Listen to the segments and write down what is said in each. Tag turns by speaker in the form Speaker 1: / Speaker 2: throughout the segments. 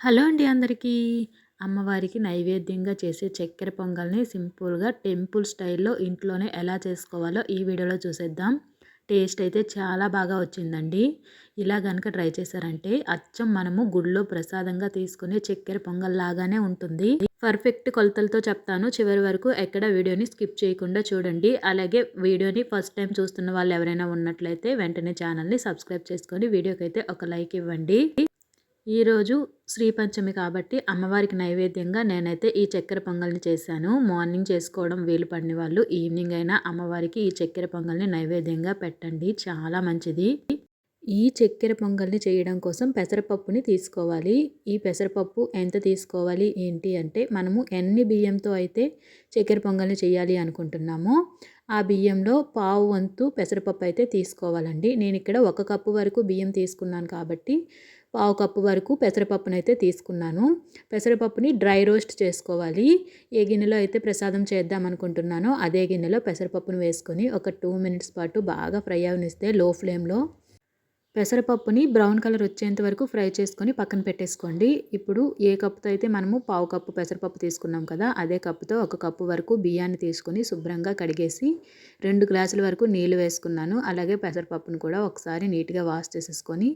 Speaker 1: Hello అండి అందరికీ. అమ్మవారికి నైవేద్యంగా చేసే చక్కెర పొంగల్ని సింపుల్గా టెంపుల్ స్టైల్లో ఇంట్లోనే ఎలా చేసుకోవాలో ఈ వీడియోలో చూసేద్దాం. టేస్ట్ అయితే చాలా బాగా వచ్చిందండి. ఇలా కనుక ట్రై చేశారంటే అచ్చం మనము గుడిలో ప్రసాదంగా తీసుకునే చక్కెర పొంగల్ లాగానే ఉంటుంది. పర్ఫెక్ట్ కొలతలతో చెప్తాను. చివరి వరకు ఎక్కడ వీడియోని స్కిప్ చేయకుండా చూడండి. అలాగే వీడియోని ఫస్ట్ టైం చూస్తున్న వాళ్ళు ఎవరైనా ఉన్నట్లయితే వెంటనే ఛానల్ని సబ్స్క్రైబ్ చేసుకొని వీడియోకి అయితే ఒక లైక్ ఇవ్వండి. ఈరోజు శ్రీ పంచమి కాబట్టి అమ్మవారికి నైవేద్యంగా నేనైతే ఈ చక్కెర పొంగల్ని చేశాను. మార్నింగ్ చేసుకోవడం వీలు పడిన వాళ్ళు ఈవినింగ్ అయినా అమ్మవారికి ఈ చక్కెర పొంగల్ని నైవేద్యంగా పెట్టండి. చాలా మంచిది. ఈ చక్కెర పొంగల్ని చేయడం కోసం పెసరపప్పుని తీసుకోవాలి. ఈ పెసరపప్పు ఎంత తీసుకోవాలి ఏంటి అంటే మనము ఎన్ని బియ్యంతో అయితే చక్కెర పొంగల్ని చేయాలి అనుకుంటున్నామో ఆ బియ్యంలో పావు వంతు పెసరపప్పు అయితే తీసుకోవాలండి. నేను ఇక్కడ ఒక కప్పు వరకు బియ్యం తీసుకున్నాను కాబట్టి పావు కప్పు వరకు పెసరపప్పునైతే తీసుకున్నాను. పెసరపప్పుని డ్రై రోస్ట్ చేసుకోవాలి. ఏ గిన్నెలో అయితే ప్రసాదం చేద్దాం అనుకుంటున్నానో అదే గిన్నెలో పెసరపప్పును వేసుకొని ఒక టూ మినిట్స్ పాటు బాగా ఫ్రై అవనిస్తే లో ఫ్లేమ్లో పెసరపప్పుని బ్రౌన్ కలర్ వచ్చేంత వరకు ఫ్రై చేసుకొని పక్కన పెట్టేసుకోండి. ఇప్పుడు ఏ కప్పుతో అయితే మనము పావు కప్పు పెసరపప్పు తీసుకున్నాం కదా అదే కప్పుతో ఒక కప్పు వరకు బియ్యాన్ని తీసుకొని శుభ్రంగా కడిగేసి రెండు గ్లాసుల వరకు నీళ్ళు వేసుకున్నాను. అలాగే పెసరపప్పును కూడా ఒకసారి నీట్గా వాష్ చేసేసుకొని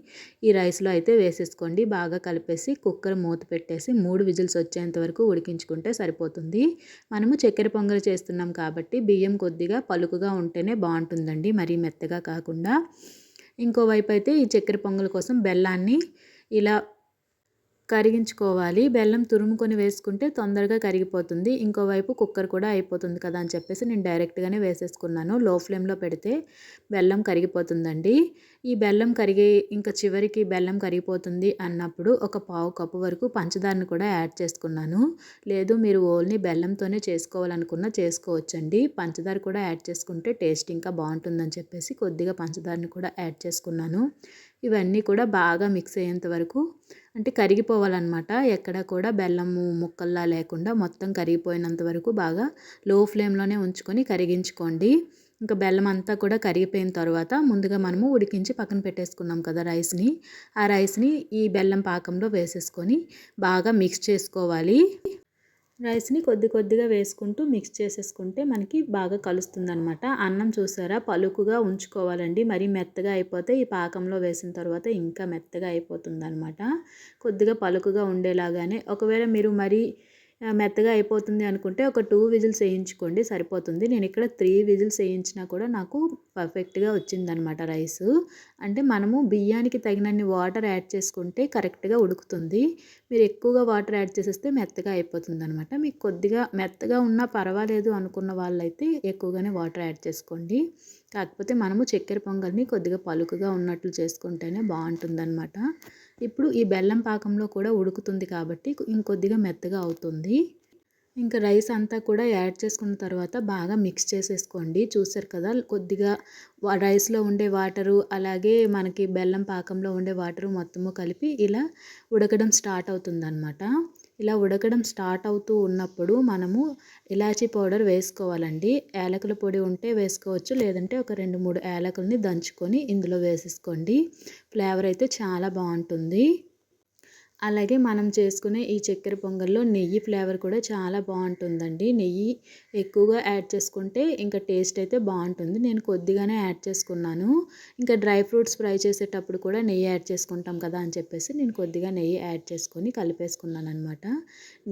Speaker 1: ఈ రైస్లో అయితే వేసేసుకోండి. బాగా కలిపేసి కుక్కర్ మూత పెట్టేసి మూడు విజిల్స్ వచ్చేంత వరకు ఉడికించుకుంటే సరిపోతుంది. మనము చక్కెర పొంగల్ చేస్తున్నాం కాబట్టి బియ్యం కొద్దిగా పలుకుగా ఉంటేనే బాగుంటుందండి. మరీ మెత్తగా కాకుండా ఇంకోవైపు అయితే ఈ చక్కెర పొంగల్ కోసం బెల్లాన్ని ఇలా కరిగించుకోవాలి. బెల్లం తురుముకొని వేసుకుంటే తొందరగా కరిగిపోతుంది. ఇంకోవైపు కుక్కర్ కూడా అయిపోతుంది కదా అని చెప్పేసి నేను డైరెక్ట్గానే వేసేసుకున్నాను. లో ఫ్లేమ్లో పెడితే బెల్లం కరిగిపోతుందండి. ఈ బెల్లం కరిగి ఇంకా చివరికి బెల్లం కరిగిపోతుంది అన్నప్పుడు ఒక పావు కప్పు వరకు పంచదారని కూడా యాడ్ చేసుకున్నాను. లేదు మీరు ఓన్లీ బెల్లంతోనే చేసుకోవాలనుకున్నా చేసుకోవచ్చండి. పంచదార కూడా యాడ్ చేసుకుంటే టేస్ట్ ఇంకా బాగుంటుందని చెప్పేసి కొద్దిగా పంచదారని కూడా యాడ్ చేసుకున్నాను. ఇవన్నీ కూడా బాగా మిక్స్ అయ్యేంత వరకు అంటే కరిగిపోవాలన్నమాట. ఎక్కడ కూడా బెల్లము ముక్కల్లా లేకుండా మొత్తం కరిగిపోయినంత వరకు బాగా లో ఫ్లేమ్లోనే ఉంచుకొని కరిగించుకోండి. ఇంకా బెల్లం అంతా కూడా కరిగిపోయిన తర్వాత ముందుగా మనము ఉడికించి పక్కన పెట్టేసుకున్నాం కదా రైస్ని. ఆ రైస్ని ఈ బెల్లం పాకంలో వేసేసుకొని బాగా మిక్స్ చేసుకోవాలి. రైస్ని కొద్ది కొద్దిగా వేసుకుంటూ మిక్స్ చేసేసుకుంటే మనకి బాగా కలుస్తుందనమాట అన్నం చూసారా? పలుకుగా ఉంచుకోవాలండి. మరీ మెత్తగా అయిపోతే ఈ పాకంలో వేసిన తర్వాత ఇంకా మెత్తగా అయిపోతుందనమాట కొద్దిగా పలుకుగా ఉండేలాగానే. ఒకవేళ మీరు మరీ మెత్తగా అయిపోతుంది అనుకుంటే ఒక టూ విజిల్స్ వేయించుకోండి సరిపోతుంది. నేను ఇక్కడ త్రీ విజిల్స్ వేయించినా కూడా నాకు పర్ఫెక్ట్గా వచ్చిందనమాట రైస్. అంటే మనము బియ్యానికి తగినన్ని వాటర్ యాడ్ చేసుకుంటే కరెక్ట్గా ఉడుకుతుంది. మీరు ఎక్కువగా వాటర్ యాడ్ చేసేస్తే మెత్తగా అయిపోతుంది అనమాట మీకు కొద్దిగా మెత్తగా ఉన్నా పర్వాలేదు అనుకున్న వాళ్ళైతే ఎక్కువగానే వాటర్ యాడ్ చేసుకోండి. కాకపోతే మనము చక్కెర పొంగల్ని కొద్దిగా పలుకుగా ఉన్నట్లు చేసుకుంటేనే బాగుంటుందన్నమాట. ఇప్పుడు ఈ బెల్లం పాకంలో కూడా ఉడుకుతుంది కాబట్టి ఇంకొద్దిగా మెత్తగా అవుతుంది. ఇంకా రైస్ అంతా కూడా యాడ్ చేసుకున్న తర్వాత బాగా మిక్స్ చేసేసుకోండి. చూసారు కదా కొద్దిగా రైస్లో ఉండే వాటరు అలాగే మనకి బెల్లం పాకంలో ఉండే వాటరు మొత్తము కలిపి ఇలా ఉడకడం స్టార్ట్ అవుతుందన్నమాట. ఇలా ఉడకడం స్టార్ట్ అవుతూ ఉన్నప్పుడు మనము ఇలాచీ పౌడర్ వేసుకోవాలండి. యాలకుల పొడి ఉంటే వేసుకోవచ్చు లేదంటే ఒక రెండు మూడు యాలకుల్ని దంచుకొని ఇందులో వేసేసుకోండి. ఫ్లేవర్ అయితే చాలా బాగుంటుంది. అలాగే మనం చేసుకునే ఈ చక్కెర పొంగల్లో నెయ్యి ఫ్లేవర్ కూడా చాలా బాగుంటుందండి. నెయ్యి ఎక్కువగా యాడ్ చేసుకుంటే ఇంకా టేస్ట్ అయితే బాగుంటుంది. నేను కొద్దిగానే యాడ్ చేసుకున్నాను. ఇంకా డ్రై ఫ్రూట్స్ ఫ్రై చేసేటప్పుడు కూడా నెయ్యి యాడ్ చేసుకుంటాం కదా అని చెప్పేసి నేను కొద్దిగా నెయ్యి యాడ్ చేసుకొని కలిపేసుకున్నాను అనమాట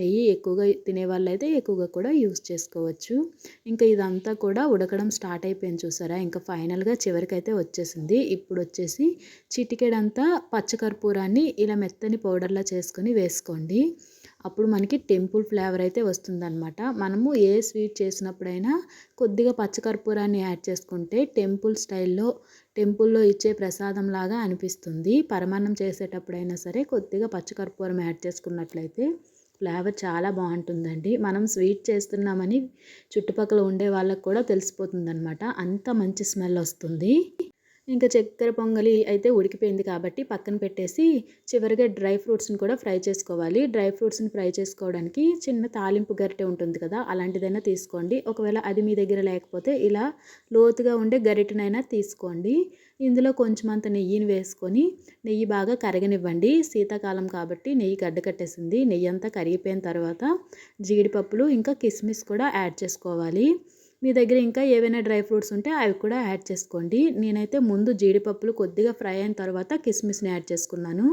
Speaker 1: నెయ్యి ఎక్కువగా తినే అయితే ఎక్కువగా కూడా యూస్ చేసుకోవచ్చు. ఇంకా ఇదంతా కూడా ఉడకడం స్టార్ట్ అయిపోయింది చూసారా? ఇంకా ఫైనల్గా చివరికైతే వచ్చేసింది. ఇప్పుడు వచ్చేసి చిటికెడంతా పచ్చకర్పూరాన్ని ఇలా మెత్తని పౌడర్లా అలా చేసుకొని వేసుకోండి. అప్పుడు మనకి టెంపుల్ ఫ్లేవర్ అయితే వస్తుందన్నమాట. మనము ఏ స్వీట్ చేసినప్పుడైనా కొద్దిగా పచ్చకర్పూరాన్ని యాడ్ చేసుకుంటే టెంపుల్ స్టైల్లో టెంపుల్లో ఇచ్చే ప్రసాదం లాగా అనిపిస్తుంది. పరమాన్నం చేసేటప్పుడైనా సరే కొద్దిగా పచ్చకర్పూరం యాడ్ చేసుకున్నట్లయితే ఫ్లేవర్ చాలా బాగుంటుందండి. మనం స్వీట్ చేస్తున్నామని చుట్టుపక్కల ఉండే వాళ్ళకు కూడా తెలిసిపోతుందన్నమాట. అంత మంచి స్మెల్ వస్తుంది. ఇంకా చక్కెర పొంగలి అయితే ఉడికిపోయింది కాబట్టి పక్కన పెట్టేసి చివరిగా డ్రై ఫ్రూట్స్ని కూడా ఫ్రై చేసుకోవాలి. డ్రై ఫ్రూట్స్ని ఫ్రై చేసుకోవడానికి చిన్న తాలింపు గరిటె ఉంటుంది కదా అలాంటిదైనా తీసుకోండి. ఒకవేళ అది మీ దగ్గర లేకపోతే ఇలా లోతుగా ఉండే గరిటెనైనా తీసుకోండి. ఇందులో కొంచెం అంత నెయ్యిని వేసుకొని నెయ్యి బాగా కరగనివ్వండి. శీతాకాలం కాబట్టి నెయ్యి గడ్డ కట్టేసింది. నెయ్యి అంతా కరిగిపోయిన తర్వాత జీడిపప్పులు ఇంకా కిస్మిస్ కూడా యాడ్ చేసుకోవాలి. మీ దగ్గర ఇంకా ఏవైనా డ్రై ఫ్రూట్స్ ఉంటే అవి కూడా యాడ్ చేసుకోండి. నేనైతే ముందు జీడిపప్పులు కొద్దిగా ఫ్రై అయిన తర్వాత కిస్మిస్ని యాడ్ చేసుకున్నాను.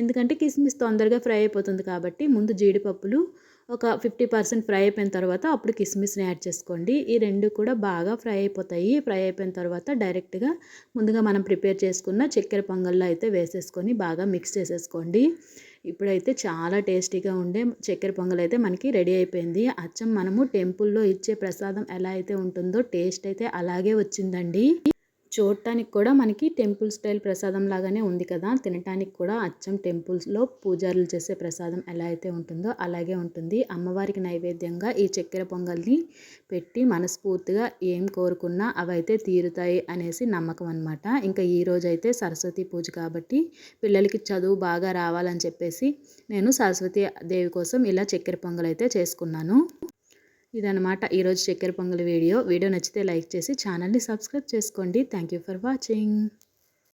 Speaker 1: ఎందుకంటే కిస్మిస్ తొందరగా ఫ్రై అయిపోతుంది కాబట్టి ముందు జీడిపప్పులు ఒక ఫిఫ్టీ పర్సెంట్ ఫ్రై అయిపోయిన తర్వాత అప్పుడు కిస్మిస్ని యాడ్ చేసుకోండి. ఈ రెండు కూడా బాగా ఫ్రై అయిపోతాయి. ఫ్రై అయిపోయిన తర్వాత డైరెక్ట్గా ముందుగా మనం ప్రిపేర్ చేసుకున్న చక్కెర పొంగల్లో అయితే వేసేసుకొని బాగా మిక్స్ చేసేసుకోండి. ఇప్పుడైతే చాలా టేస్టీగా ఉండే చక్కెర పొంగల్ అయితే మనకి రెడీ అయిపోయింది. అచ్చం మనము టెంపుల్లో ఇచ్చే ప్రసాదం ఎలా అయితే ఉంటుందో టేస్ట్ అయితే అలాగే వచ్చిందండి. చూడటానికి కూడా మనకి టెంపుల్ స్టైల్ ప్రసాదం లాగానే ఉంది కదా. తినటానికి కూడా అచ్చం టెంపుల్స్లో పూజారులు చేసే ప్రసాదం ఎలా అయితే ఉంటుందో అలాగే ఉంటుంది. అమ్మవారికి నైవేద్యంగా ఈ చక్కెర పొంగల్ని పెట్టి మనస్ఫూర్తిగా ఏం కోరుకున్నా అవైతే తీరుతాయి అనేసి నమ్మకం అనమాట ఇంకా ఈ రోజైతే సరస్వతి పూజ కాబట్టి పిల్లలకి చదువు బాగా రావాలని చెప్పేసి నేను సరస్వతి దేవి కోసం ఇలా చక్కెర పొంగల్ అయితే చేసుకున్నాను. ఇదనమాట ఈరోజు చక్కెర పొంగల్ వీడియో. వీడియో నచ్చితే లైక్ చేసి ఛానల్ని సబ్స్క్రైబ్ చేసుకోండి. Thank you for watching.